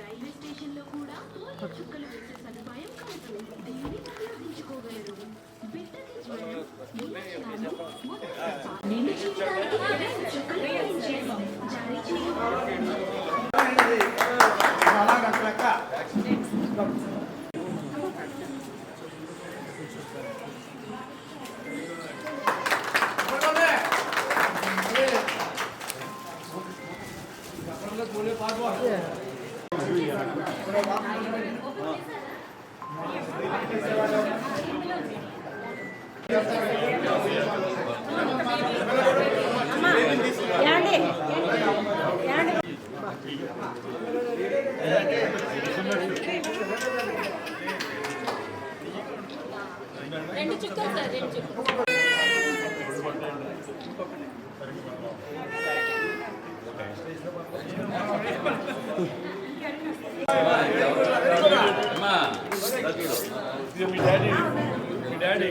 Railway స్టేషన్లో కూడా చుక్కలు వేసే సదుపాయం కలదు దీన్ని ఉపయోగించుకోగలరు రెండు చుక్కలు సార్ రెండు చుక్కలు. డాడీ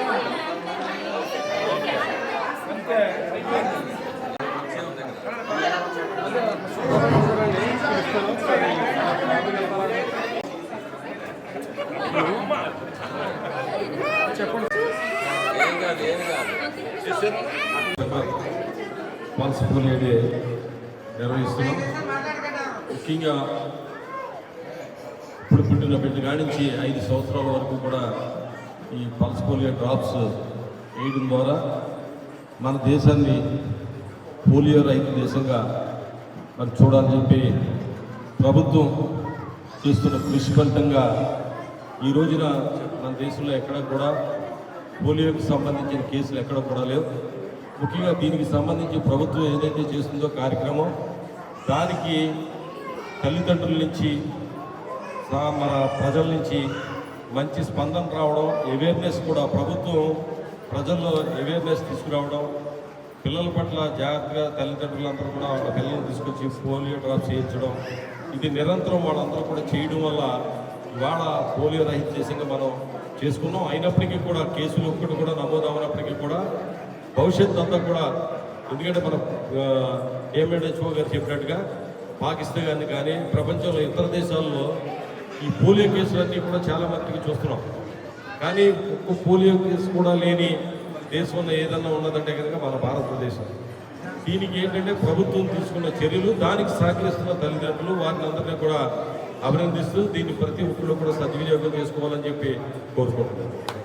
అది పల్స్ పోలియో డే నిర్వహిస్తున్నాం ముఖ్యంగా ఇప్పుడు పుట్టిన బిడ్డ కాడి నుంచి ఐదు సంవత్సరాల వరకు కూడా ఈ పల్స్ పోలియో డ్రాప్స్ వేయడం ద్వారా మన దేశాన్ని పోలియో రైతు దేశంగా మరి చూడాలని చెప్పి ప్రభుత్వం చేస్తున్న కృషి ఫలితంగా ఈ రోజున మన దేశంలో ఎక్కడ కూడా పోలియోకి సంబంధించిన కేసులు ఎక్కడ కూడా లేవు. ముఖ్యంగా దీనికి సంబంధించి ప్రభుత్వం ఏదైతే చేస్తుందో కార్యక్రమం దానికి తల్లిదండ్రుల నుంచి మన ప్రజల నుంచి మంచి స్పందన రావడం అవేర్నెస్ కూడా ప్రభుత్వం ప్రజల్లో అవేర్నెస్ తీసుకురావడం పిల్లల పట్ల జాగ్రత్తగా తల్లిదండ్రులందరూ కూడా వాళ్ళ పిల్లల్ని తీసుకొచ్చి పోలియో డ్రాప్స్ చేయించడం ఇది నిరంతరం వాళ్ళందరూ కూడా చేయడం వల్ల ఇవాళ పోలియో రహిత దేశంగా మనం చేసుకున్నాం. అయినప్పటికీ కూడా కేసులు ఒక్కటి కూడా నమోదు అవనప్పటికీ కూడా భవిష్యత్తు అంతా కూడా ఎందుకంటే మన ఏఎంఎడ్హెచ్ఓ గారు చెప్పినట్టుగా పాకిస్తాన్ కానీ ప్రపంచంలో ఇతర దేశాల్లో ఈ పోలియో కేసులన్నీ కూడా చాలా మట్టుకు చూస్తున్నాం. కానీ ఒక్క పోలియో కేసు కూడా లేని దేశంలో ఏదన్నా ఉన్నదంటే కనుక మన భారతదేశం. దీనికి ఏంటంటే ప్రభుత్వం తీసుకున్న చర్యలు దానికి సహకరిస్తున్న తల్లిదండ్రులు వారిని అందరినీ కూడా అభినందిస్తూ దీన్ని ప్రతి ఒక్కరు కూడా సద్వినియోగం చేసుకోవాలని చెప్పి కోరుకుంటున్నాను.